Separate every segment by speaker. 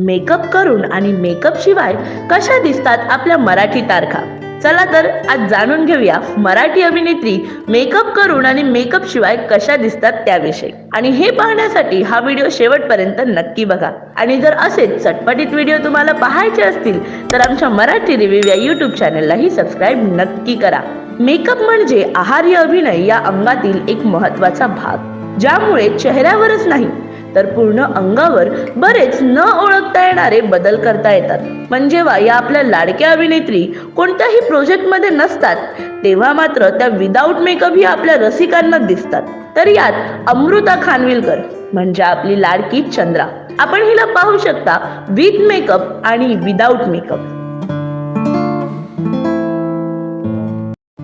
Speaker 1: Makeup करून आणि makeup शिवाय कशा दिसतात आपल्या मराठी तारखा? चला तर आज जाणून घेऊया मराठी अभिनेत्री मेकअप करून आणि मेकअप शिवाय कशा दिसतात त्याविषयी. आणि हे पाहण्यासाठी हा व्हिडिओ शेवटपर्यंत नक्की बघा. आणि जर असेच चटपटीत व्हिडिओ तुम्हाला पाहायचे असतील तर आमच्या मराठी रिव्ह्यू या युट्यूब चॅनललाही सबस्क्राईब नक्की करा. मेकअप म्हणजे आहार्य अभिनय या अंगातील एक महत्त्वाचा भाग ज्यामुळे चेहऱ्यावरच नाही तर पूर्ण अंगावर बरेच न ओळखता येणारे बदल करता येतात. म्हणजे पण जेव्हा या आपल्या लाडक्या अभिनेत्री कोणत्याही प्रोजेक्टमध्ये नसतात तेव्हा मात्र त्या विदाऊट मेकअप ही आपल्या रसिकांना दिसतात. तर यात अमृता खानविलकर म्हणजे आपली लाडकी चंद्रा. आपण हिला पाहू शकता विथ मेकअप आणि विदाऊट मेकअप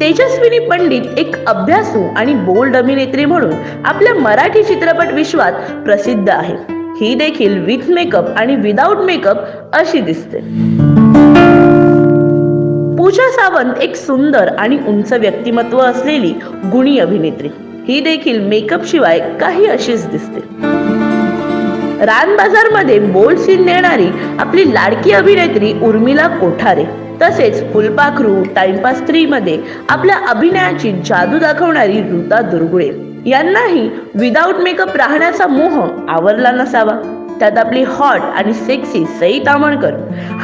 Speaker 1: तेजस्विनी पंडित एक अभ्यासू आणि बोल्ड अभिनेत्री म्हणून आपल्या मराठी चित्रपट विश्वात प्रसिद्ध आहे. ही देखील विथ मेकअप आणि विदाऊट मेकअप अशी दिसते. पूजा सावंत एक सुंदर आणि उंच व्यक्तिमत्व असलेली गुणी अभिनेत्री. ही देखील मेकअप शिवाय काही अशीच दिसते. रान बाजारमध्ये बोल्ड सीन देणारी आपली लाडकी अभिनेत्री उर्मिला कोठारे. तसेच फुलपाखरू टाइमपास थ्री मध्ये आपल्या अभिनयाची जादू दाखवणारी ऋता दुर्गुळे. यांनाही विदाऊट मेकअप राहण्याचा मोह आवरला नसावा. त्यात आपली हॉट आणि सेक्सी सई तामणकर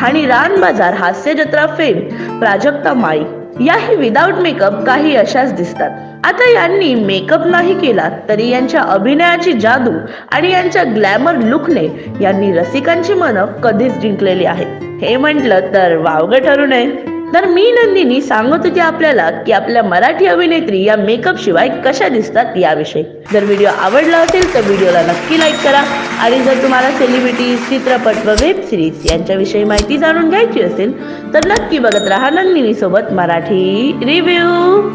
Speaker 1: आणि रान बाजार हास्य जत्रा फेम प्राजक्ता माई याही विदाऊट मेकअप काही अशाच दिसतात. आता यांनी मेकअप नाही केला तरी यांच्या अभिनयाची जादू आणि यांच्या ग्लॅमर लुकने यांनी रसिकांची मनं कधीच जिंकलेली आहेत. हे म्हटलं तर वावगं ठरू नये. तर मी नंदिनी सांगत होती आपल्याला की आपल्या मराठी अभिनेत्री या मेकअप शिवाय कशा दिसतात याविषयी. जर व्हिडिओ आवडला असेल तर व्हिडिओला नक्की लाईक करा. आणि जर तुम्हाला सेलिब्रिटी चित्रपट व वेब सिरीज यांच्याविषयी माहिती जाणून घ्यायची असेल तर नक्की बघत राहा नंदिनी सोबत मराठी रिव्ह्यू